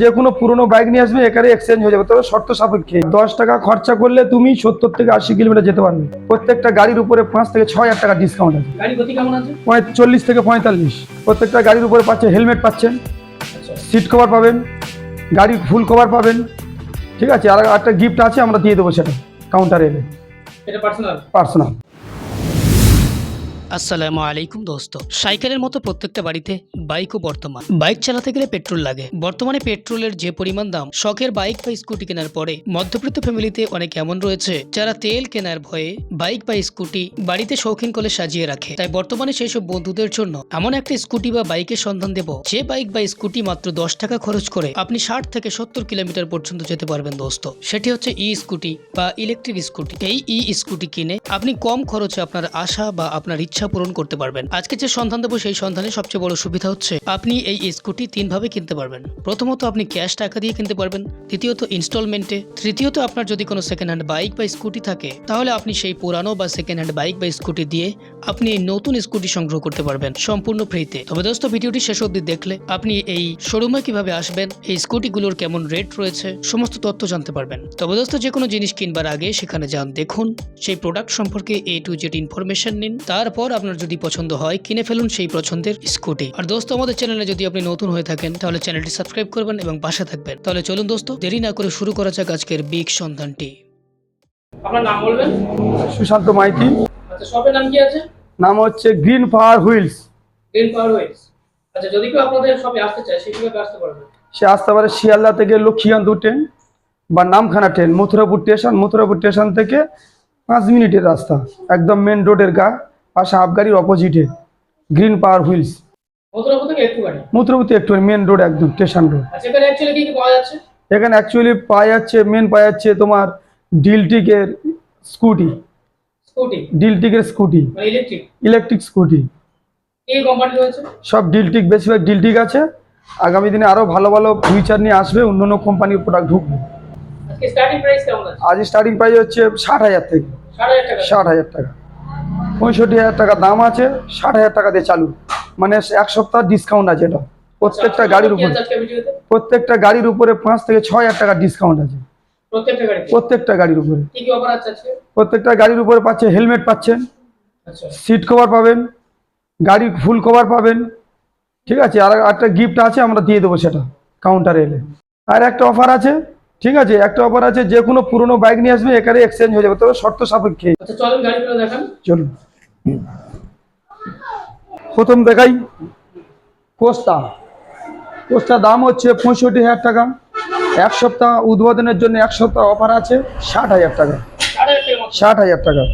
যে কোনো পুরনো বাইক নিয়ে আসবে এখানে এক্সচেঞ্জ হয়ে যাবে। তবে শর্ত সাপেক্ষে দশ টাকা খরচা করলে তুমি সত্তর থেকে আশি কিলোমিটার যেতে পারবে। প্রত্যেকটা গাড়ির উপরে পাঁচ থেকে ছয় হাজার টাকা ডিসকাউন্ট আছে। চল্লিশ থেকে পঁয়তাল্লিশ। প্রত্যেকটা গাড়ির উপরে পাচ্ছে হেলমেট পাচ্ছেন সিট কভার পাবেন গাড়ির ফুল কভার পাবেন। ঠিক আছে আর একটা গিফট আছে আমরা দিয়ে দেবো সেটা কাউন্টারে এলে। পার্সোনাল পার্সোনাল আসসালামু আলাইকুম, দোস্ত। সাইকেলের মতো প্রত্যেকটা বাড়িতে বাইকও বর্তমান। বাইক চালাতে গেলে পেট্রোল লাগে। বর্তমানে পেট্রোলের যে পরিমাণ দাম, শখের বাইক বা স্কুটি কেনার পরে মধ্যবিত্ত ফ্যামিলিতে অনেক এমন রয়েছে, যারা তেল কেনার ভয়ে বাইক বা স্কুটি বাড়িতে শৌখিন করে সাজিয়ে রাখে। তাই বর্তমানে সেই সব বন্ধুদের জন্য এমন একটা স্কুটি বা বাইকের সন্ধান দেব, যে বাইক বা স্কুটি মাত্র দশ টাকা খরচ করে আপনি ষাট থেকে সত্তর কিলোমিটার পর্যন্ত যেতে পারবেন, দোস্ত। সেটি হচ্ছে ই স্কুটি বা ইলেকট্রিক স্কুটি। এই ই স্কুটি কিনে আপনি কম খরচে আপনার আশা বা আপনার ইচ্ছা পূরণ করতে পারবেন। আজকে যে সন্ধান দেবো, সেই সন্ধানে সবচেয়ে বড় সুবিধা হচ্ছে আপনি এই স্কুটি তিন ভাবে কিনতে পারবেন। প্রথমত আপনি ক্যাশ টাকা দিয়ে কিনতে পারবেন, দ্বিতীয়ত ইনস্টলমেন্টে, তৃতীয়ত আপনার যদি কোনো সেকেন্ড হ্যান্ড বাইক বা স্কুটি থাকে, তাহলে আপনি সেই পুরানো বা সেকেন্ড হ্যান্ড বাইক বা স্কুটি দিয়ে আপনি এই নতুন স্কুটি সংগ্রহ করতে পারবেন, সম্পূর্ণ ফ্রিতে তবে দোস্ত, ভিডিওটি শেষ অবধি দেখলে আপনি এই শোরুমে কীভাবে আসবেন, এই স্কুটিগুলোর কেমন রেট রয়েছে, সমস্ত তথ্য জানতে পারবেন। তবে দোস্ত যে কোনো জিনিস কিনবার আগে সেখানে যান, দেখুন, সেই প্রোডাক্ট সম্পর্কে এ টু জেড ইনফরমেশন নিন, তারপর আপনার যদি পছন্দ হয় কিনে ফেলুন সেই পছন্দের স্কুটি। আর দোস্ত আমাদের চ্যানেলে যদি আপনি নতুন হয়ে থাকেন তাহলে চ্যানেলটি সাবস্ক্রাইব করবেন এবং পাশে থাকবেন। তাহলে চলুন দোস্ত দেরি না করে শুরু করা যাক আজকের বিগ সন্ধানটি। আপনার নাম বলবেন? সুশান্ত মাইতি। আচ্ছা শপের নাম কি আছে? নাম হচ্ছে green power wheels. Green power wheels আচ্ছা যদি কেউ আপনাদের শপে আসতে চায় সে কীভাবে আসতে পারবে? সে আসতে পারে শিয়ালদা থেকে লক্ষ্মীকান্ত ট্রেন বা Namkhana train Mathurapur station. Mathurapur station থেকে পাঁচ মিনিটের রাস্তা একদম মেন রোডের গা। পাশে হাফগাড়ির অপোজিটে গ্রিন পাওয়ার হুইলস থেকে একটু মেন রোড একদম স্টেশন রোড আচ্ছা এখানে অ্যাকচুয়ালি কি কি পাওয়া যাচ্ছে? এখানে অ্যাকচুয়ালি পাওয়া যাচ্ছে মেন পাওয়া যাচ্ছে তোমার ডিলটিকের স্কুটি ডিলটিকের স্কুটি ইলেকট্রিক স্কুটি সব ডিলটিক বেশিরভাগ ডিলটিক আছে। আগামী দিনে আরও ভালো ভালো ফিউচার নিয়ে আসবে অন্য অন্য কোম্পানির প্রোডাক্ট ঢুকবে। আজ স্টার্টিং প্রাইস হচ্ছে ষাট হাজার থেকে। ষাট হাজার টাকা। পঁয়ষট্টি হাজার টাকা দাম আছে ষাট হাজার টাকা দিয়ে চালু। মানে এক সপ্তাহ ডিসকাউন্ট আছে এটা। প্রত্যেকটা গাড়ির উপরে। প্রত্যেকটা গাড়ির উপরে পাঁচ থেকে ছয় হাজার টাকা ডিসকাউন্ট আছে। প্রত্যেকটা গাড়ির উপরে। প্রত্যেকটা গাড়ির উপরে পাচ্ছে হেলমেট পাচ্ছেন। আচ্ছা। সিট কভার পাবেন। গাড়ির ফুল কভার পাবেন। ঠিক আছে? আর একটা গিফট আছে আমরা দিয়ে দেবো সেটা কাউন্টারে এলে। আর একটা অফার আছে ঠিক আছে? একটা অফার আছে যে কোনো পুরনো বাইক নিয়ে আসবে এখানে এক্সচেঞ্জ হয়ে যাবে। তবে শর্ত সাপেক্ষে। আচ্ছা চলুন। প্রথম দেখাই কোস্তা। কোস্তা দাম হচ্ছে পঁয়ষট্টি হাজার টাকা। এক সপ্তাহ উদ্বোধনের জন্য এক সপ্তাহ অফার আছে ষাট হাজার টাকা। ষাট হাজার টাকা।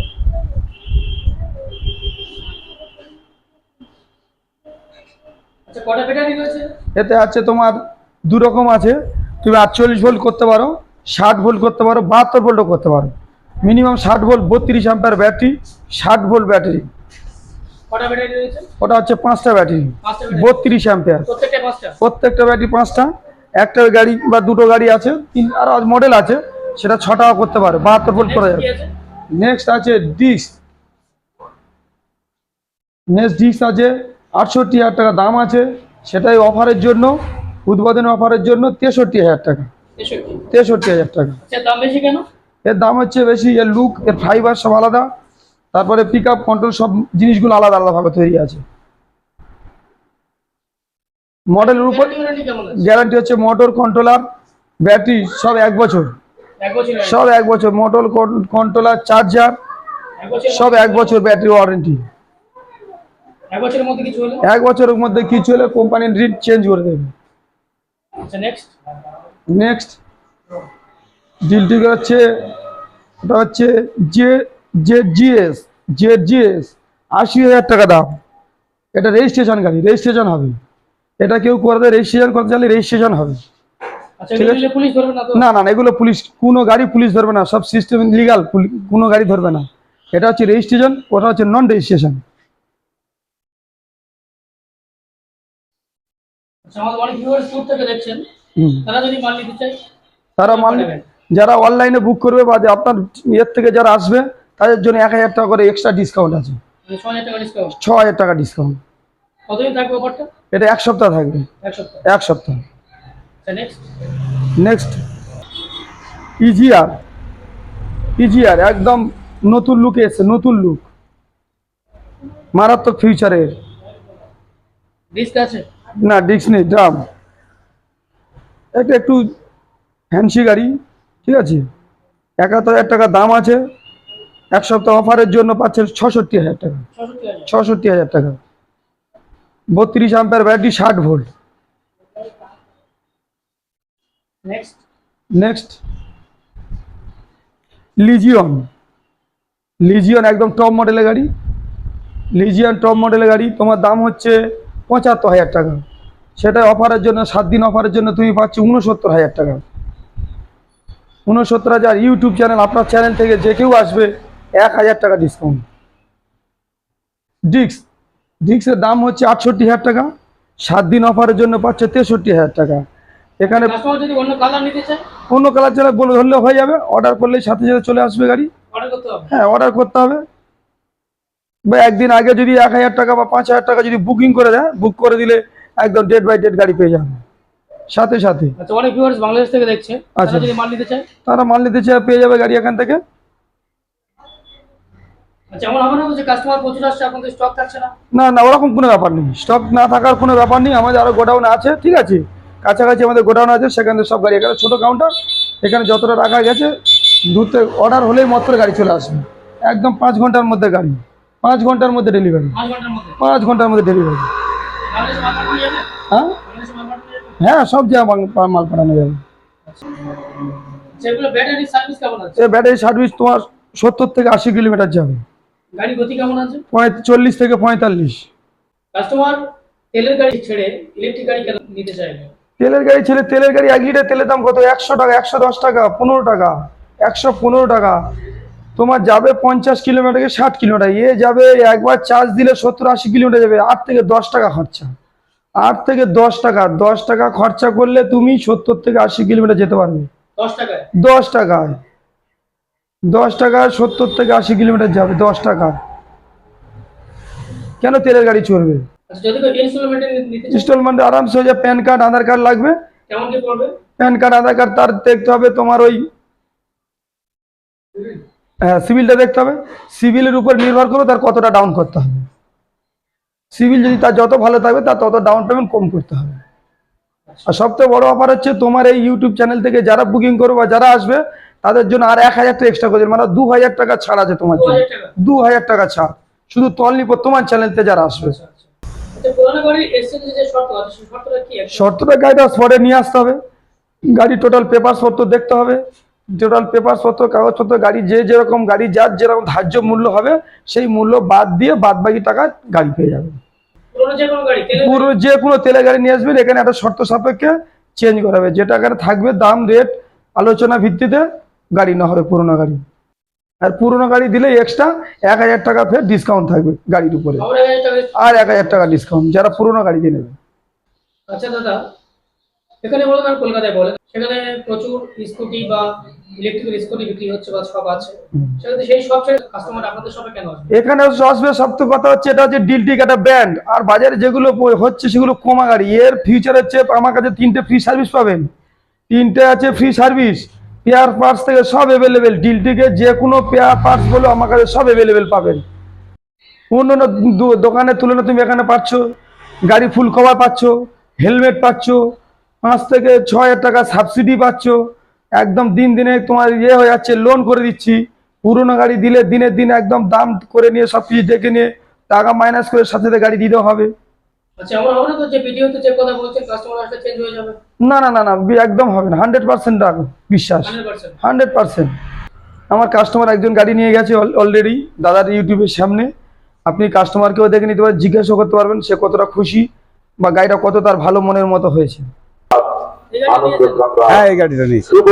আচ্ছা এতে আছে তোমার দু রকম আছে। তুমি আটচল্লিশ ভোল্ট করতে পারো ষাট ভোল্ট করতে পারো বাহাত্তর ভোল্টও করতে পারো। মিনিমাম ষাট ভোল্ট বত্রিশ অ্যাম্পার ব্যাটারি ষাট ভোল্ট ব্যাটারি। ওটা হচ্ছে পাঁচটা ব্যাটারি বত্রিশ অ্যাম্পার প্রত্যেকটা ব্যাটারি পাঁচটা একটা গাড়ি বা দুটো গাড়ি আছে তিন আর মডেল আছে সেটা ছটাও করতে পারে বাহাত্তর ভোল্ট করা যাবে। নেক্সট আছে? ডিস্ক নেক্সট ডিস্ক আছে আটষট্টি হাজার টাকা দাম আছে সেটাই অফারের জন্য উদ্বোধনী অফারের জন্য তেষট্টি হাজার টাকা। তেষট্টি। তেষট্টি হাজার টাকা। আচ্ছা দাম বেশি কেন? এর দাম হচ্ছে বেশি এর লুক এর ফাইবার সব আলাদা। তারপরে পিক আপ কন্ট্রোল সব জিনিসগুলো আলাদা আলাদাভাবে তৈরি আছে। মডেলের উপর গ্যারান্টি হচ্ছে মোটর কন্ট্রোলার ব্যাটারি সব এক বছর। সব এক বছর। মোটর কন্ট্রোলার চার্জার সব এক বছর ব্যাটারি ওয়ারেন্টি এক বছরের মধ্যে কিছু হলো? কোম্পানির রিট চেঞ্জ করে দেবে। আচ্ছা নেক্সট নেক্সট ডিলটি হচ্ছে ওটা হচ্ছে J J GS J GS আশি হাজার টাকা দাম। এটা রেজিস্ট্রেশন গাড়ি রেজিস্ট্রেশন হবে। এটা কেউ করতে রেজিস্ট্রেশন করতে চাইলে রেজিস্ট্রেশন হবে। আচ্ছা না না এগুলো পুলিশ কোনো গাড়ি পুলিশ ধরবে না সব সিস্টেম লিগাল কোনো গাড়ি ধরবে না। এটা হচ্ছে রেজিস্ট্রেশন ওটা হচ্ছে নন রেজিস্ট্রেশন আচ্ছা দেখছেন। হুম। তারা মাল নিতে যারা অনলাইনে বুক করবে বা যে আপনার ইয়ের থেকে যারা আসবে তাদের জন্য এক হাজার টাকা করে এক্সট্রা ডিসকাউন্ট আছে। মানে ছ হাজার টাকা ডিসকাউন্ট এটা এক সপ্তাহ থাকবে। এক সপ্তাহ। নেক্সট নেক্সট ইজিআর ইজিআর একদম নতুন লুকে এসছে নতুন লুক মারাত্মক ফিউচারের না ডিস্ক নেই ড্রাম একটা একটু হ্যান্সি গাড়ি। ঠিক আছে? একাত্তর হাজার টাকা দাম আছে। এক সপ্তাহ অফারের জন্য পাচ্ছেন ছষট্টি হাজার টাকা। ছষট্টি হাজার। টাকা। বত্রিশ আম্পার ব্যাটারি ষাট ভোল্ট নেক্সট লিজিয়ন লিজিয়ন একদম টপ মডেলের গাড়ি। লিজিয়ন টপ মডেলের গাড়ি। তোমার দাম হচ্ছে পঁচাত্তর হাজার টাকা। সেটা অফারের জন্য সাত দিন অফারের জন্য তুমি পাচ্ছ উনসত্তর হাজার টাকা। উনসত্তর হাজার ইউটিউব চ্যানেল আপনার চ্যানেল থেকে যে কেউ আসবে এক হাজার টাকা ডিসকাউন্ট ডিক্স ডিক্সের দাম হচ্ছে আটষট্টি হাজার টাকা সাত দিন অফারের জন্য পাচ্ছে তেষট্টি হাজার টাকা। এখানে অন্য কালার ছাড়া বলে ধরলে হয়ে যাবে অর্ডার করলেই সাথে সাথে চলে আসবে গাড়ি। হ্যাঁ অর্ডার করতে হবে। বা একদিন আগে যদি এক হাজার টাকা বা পাঁচ হাজার টাকা যদি বুকিং করে দেয় বুক করে দিলে একদম ডেট বাই ডেট গাড়ি পেয়ে যাবে। সাথে সাথে। আচ্ছা অনেক ভিউয়ার্স বাংলাদেশ থেকে দেখছে। আচ্ছা। যদি মাল নিতে চায়? তারা মাল নিতে চায় পেয়ে যাবে গাড়ি এখান থেকে। আচ্ছা না। না ওরকম কোনো ব্যাপার নেই। স্টক না থাকার কোনো ব্যাপার নেই। আমাদের আরও গোডাউন আছে ঠিক আছে? কাছাকাছি আমাদের গোডাউন আছে সেখানে সব গাড়ি এখানে ছোটো কাউন্টার এখানে যতটা রাখা গেছে দূরতে অর্ডার হলেই মাত্র গাড়ি চলে আসবে। একদম পাঁচ ঘণ্টার মধ্যে গাড়ি। পাঁচ ঘণ্টার মধ্যে ডেলিভারি পাঁচ ঘণ্টার মধ্যে। ডেলিভারি হ্যাঁ বাংলাদেশে মাল পাঠানো যাবে হ্যাঁ সব জায়গায় মাল পাঠানো যাবে। ব্যাটারি সার্ভিস কেমন আছে? ব্যাটারি সার্ভিস তোমার সত্তর থেকে আশি কিলোমিটার যাবে। গাড়ি গতি কেমন আছে? চল্লিশ থেকে পঁয়তাল্লিশ। কাস্টমার তেলের গাড়ি ছেড়ে ইলেকট্রিক গাড়ি নিতে চাইবে? তেলের গাড়ি ছেলে তেলের গাড়ি এক লিটার তেলের দাম কত? একশো টাকা একশো দশ টাকা পনেরো টাকা একশো পনেরো টাকা। তোমার যাবে পঞ্চাশ কিলোমিটার ষাট কিলোমিটার। এ যাবে একবার চার্জ দিলে সত্তর আশি কিলোমিটার যাবে। আট থেকে দশ টাকা খরচা। আট থেকে দশ টাকা দশ টাকা খরচা করলে তুমি সত্তর থেকে আশি কিলোমিটার যেতে পারবে। দশ টাকায়? দশ টাকায়। সত্তর থেকে আশি কিলোমিটার যাবে দশ টাকা। কেন তেলের গাড়ি চলবে আচ্ছা ইনস্টলমেন্টে ইনস্টলমেন্টে আরামসে হয়ে যায় প্যান কার্ড আধার কার্ড লাগবে। প্যান কার্ড আধার কার্ড তার দেখতে হবে তোমার ওই হ্যাঁ সিভিলটা দেখতে হবে। সিভিলের উপর নির্ভর করে তার কতটা ডাউন করতে হবে। সিভিল যদি তার যত ভালো থাকবে তার তত ডাউন পেমেন্ট কম করতে হবে। আর সবথেকে বড় অফার হচ্ছে তোমার এই ইউটিউব চ্যানেল থেকে যারা বুকিং করবে বা যারা আসবে তাদের জন্য আর এক হাজার টাকা এক্সট্রা করে। মানে দু হাজার টাকা ছাড় আছে তোমার জন্য। দু হাজার টাকা? ছাড়। শুধু তনলি তোমার চ্যানেলতে যারা আসবে। আচ্ছা আচ্ছা। আচ্ছা শর্তটা গাড়িটা স্পটে নিয়ে আসতে হবে। গাড়ি টোটাল পেপার পত্র দেখতে হবে। টোটাল পেপার পত্র কাগজপত্র গাড়ি যে যেরকম গাড়ি যার যেরকম ধার্য মূল্য হবে সেই মূল্য বাদ দিয়ে বাদ বাকি টাকা গাড়ি পেয়ে যাবে। পুরোনো যে কোনো তেলের পুরো যে কোনো তেলে গাড়ি নিয়ে আসবেন এখানে একটা শর্ত সাপেক্ষে চেঞ্জ করাবে যেটা এখানে থাকবে দাম রেট আলোচনা ভিত্তিতে গাড়ি না হবে পুরোনো গাড়ি। আর পুরোনো গাড়ি দিলে এক্সট্রা এক হাজার টাকা ফের ডিসকাউন্ট থাকবে গাড়ির উপরে। আর এক হাজার টাকা ডিসকাউন্ট যারা পুরোনো গাড়ি দিয়ে নেবে আচ্ছা দাদা এখানে বলুন আর কলকাতায় বলেন। সেখানে প্রচুর স্কুটি বা ইলেকট্রিক্যাল স্কুটি বিক্রি হচ্ছে বা সব আছে। সেখানে সেই সব কাস্টমার আপনাদের সবে কেন আসবে? এখানে আসবে সবথেকে কথা হচ্ছে এটা হচ্ছে ডিলটিক একটা ব্র্যান্ড আর বাজারে যেগুলো হচ্ছে সেগুলো কমা গাড়ি। এর ফিউচার হচ্ছে আমার কাছে তিনটে ফ্রি সার্ভিস পাবেন। তিনটে আছে ফ্রি সার্ভিস পেয়ার পার্টস থেকে সব অ্যাভেলেবেল ডিলটিকে যে কোনো পেয়ার পার্টস বলো আমার কাছে সব অ্যাভেলেবেল পাবেন। অন্য অন্য দো- দোকানের তুলনায় তুমি এখানে পাচ্ছ গাড়ি ফুল কভার পাচ্ছ হেলমেট পাচ্ছ পাঁচ থেকে ছ হাজার টাকা সাবসিডি পাচ্ছ। একদম দিন দিনে তোমার ইয়ে হয়ে যাচ্ছে লোন করে দিচ্ছি। পুরোনো গাড়ি দিলে দিনে দিন একদম দাম করে নিয়ে সব কিছু দেখে নিয়ে টাকা মাইনাস করে সাথে সাথে গাড়ি দিতে হবে। আচ্ছা না না না না একদম হবে না। হান্ড্রেড পার্সেন্ট রাখো বিশ্বাস। হান্ড্রেড পার্সেন্ট হান্ড্রেড পার্সেন্ট আমার কাস্টমার একজন গাড়ি নিয়ে গেছে অলরেডি দাদার ইউটিউবের সামনে। আপনি কাস্টমারকেও দেখে নিতে পারেন জিজ্ঞাসা করতে পারবেন সে কতটা খুশি বা গাড়িটা কত তার ভালো মনের মতো হয়েছে এই গাড়ি আনন্দ নিয়েছেন সংগ্রাম হ্যাঁ এই গাড়িটা নিয়েছি শুভ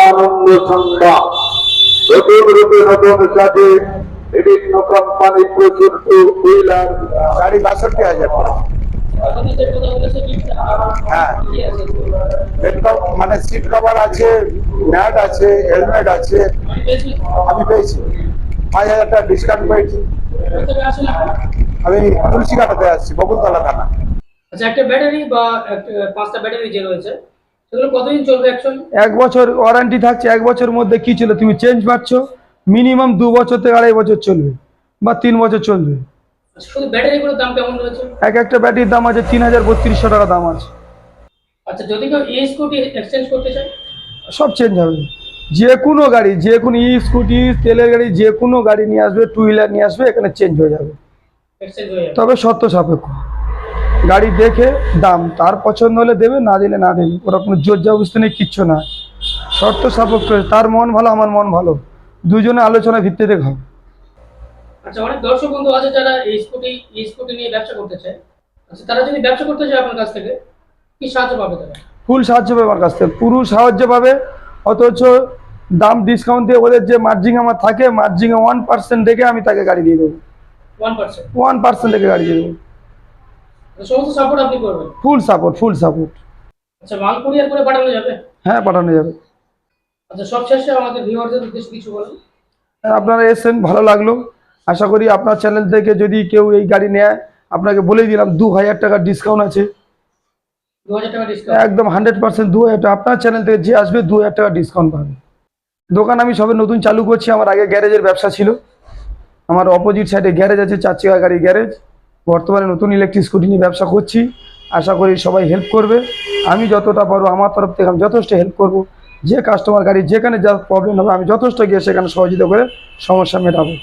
আনন্দ সংগ্রাম নতুন রূপে নতুন সাথে বিভিন্ন কোম্পানি প্রচুর টু হুইলার। গাড়ি বাষট্টি হাজার আপনাদের যে কথা বলেছে কি হ্যাঁ। মানে সিট কভার আছে ম্যাট আছে হেলমেট আছে। আমি পেয়েছি। পাঁচ হাজার টাকা ডিসকাউন্ট পেয়েছি? আমি তুলসী কাটাতে আসছি বকুলতলা থানা। আচ্ছা একটা ব্যাটারি বা পাঁচটা ব্যাটারি যে রয়েছে সেগুলো কতদিন চলবে অ্যাকচুয়ালি এক বছর ওয়ারেন্টি থাকছে এক বছরের মধ্যে কি চলে তুমি চেঞ্জ পাচ্ছ মিনিমাম দু বছর থেকে আড়াই বছর চলবে বা তিন বছর চলবে। শুধু ব্যাটারিগুলোর দাম কেমন রয়েছে? এক একটা ব্যাটারির দাম আছে তিন হাজার বত্রিশশো টাকা দাম আছে। আচ্ছা যদি কেউ ই স্কুটি এক্সচেঞ্জ করতে চায়? সব চেঞ্জ হবে। যে কোনো গাড়ি যে কোনো ই স্কুটি তেলের গাড়ি যে কোনো গাড়ি নিয়ে আসবে টু হুইলার নিয়ে আসবে এখানে চেঞ্জ হয়ে যাবে। তবে শর্ত সাপেক্ষ। গাড়ি দেখে দাম তার পছন্দ হলে দেবে না দিলে না দেবে। ওরা কোনো জোর জবস্তি নেই কিচ্ছু না। শর্ত সাপেক্ষ তার মন ভালো আমার মন ভালো। দুজনে আলোচনা ভিত্তিতে খাও। আচ্ছা অনেক দর্শক বন্ধু আছে যারা এই স্কুটি ই স্কুটি নিয়ে ব্যবসা করতে চায়। আচ্ছা তারা যদি ব্যবসা করতে চায় আপনার কাছ থেকে কি সাহায্য পাবে তারা? ফুল সাহায্য পাবে আমার কাছ থেকে। পুরো সাহায্য পাবে অথচ দাম ডিসকাউন্ট দিয়ে ওদের যে মার্জিং আমার থাকে মার্জিংয়ে ওয়ান পার্সেন্ট রেখে আমি তাকে গাড়ি দিয়ে দেবো। ওয়ান পার্সেন্ট ওয়ান পার্সেন্ট রেখে গাড়ি দিয়ে দেবো। সমস্ত সাপোর্ট আপনি করবেন? ফুল সাপোর্ট ফুল সাপোর্ট আচ্ছা মাল কুরিয়ার করে পাঠানো যাবে? হ্যাঁ পাঠানো যাবে। আচ্ছা সব শেষে আমাদের ভিউয়ারদের উদ্দেশ্যে কিছু বলুন। হ্যাঁ, আপনারা এসেছেন ভালো লাগল। আশা করি আপনার চ্যানেল থেকে যদি কেউ এই গাড়ি নেয় আপনাকে বলেই দিলাম দু হাজার টাকার ডিসকাউন্ট আছে। টাকা একদম হান্ড্রেড পার্সেন্ট দু হাজার টাকা। আপনার চ্যানেল থেকে যে আসবে দু হাজার টাকা ডিসকাউন্ট পাবে। দোকান আমি সবে নতুন চালু করছি আমার আগে গ্যারেজের ব্যবসা ছিল। আমার অপোজিট সাইডে গ্যারেজ আছে চার চাকা গাড়ি গ্যারেজ বর্তমানে নতুন ইলেকট্রিক স্কুটি নিয়ে ব্যবসা করছি। আশা করি সবাই হেল্প করবে। আমি যতটা পারব আমার তরফ থেকে আমি যথেষ্ট হেল্প করব। যে কাস্টমার গাড়ি যেখানে যা প্রবলেম হবে আমি যথেষ্ট গিয়ে সেখানে সহযোগিতা করে সমস্যা মেটাবো।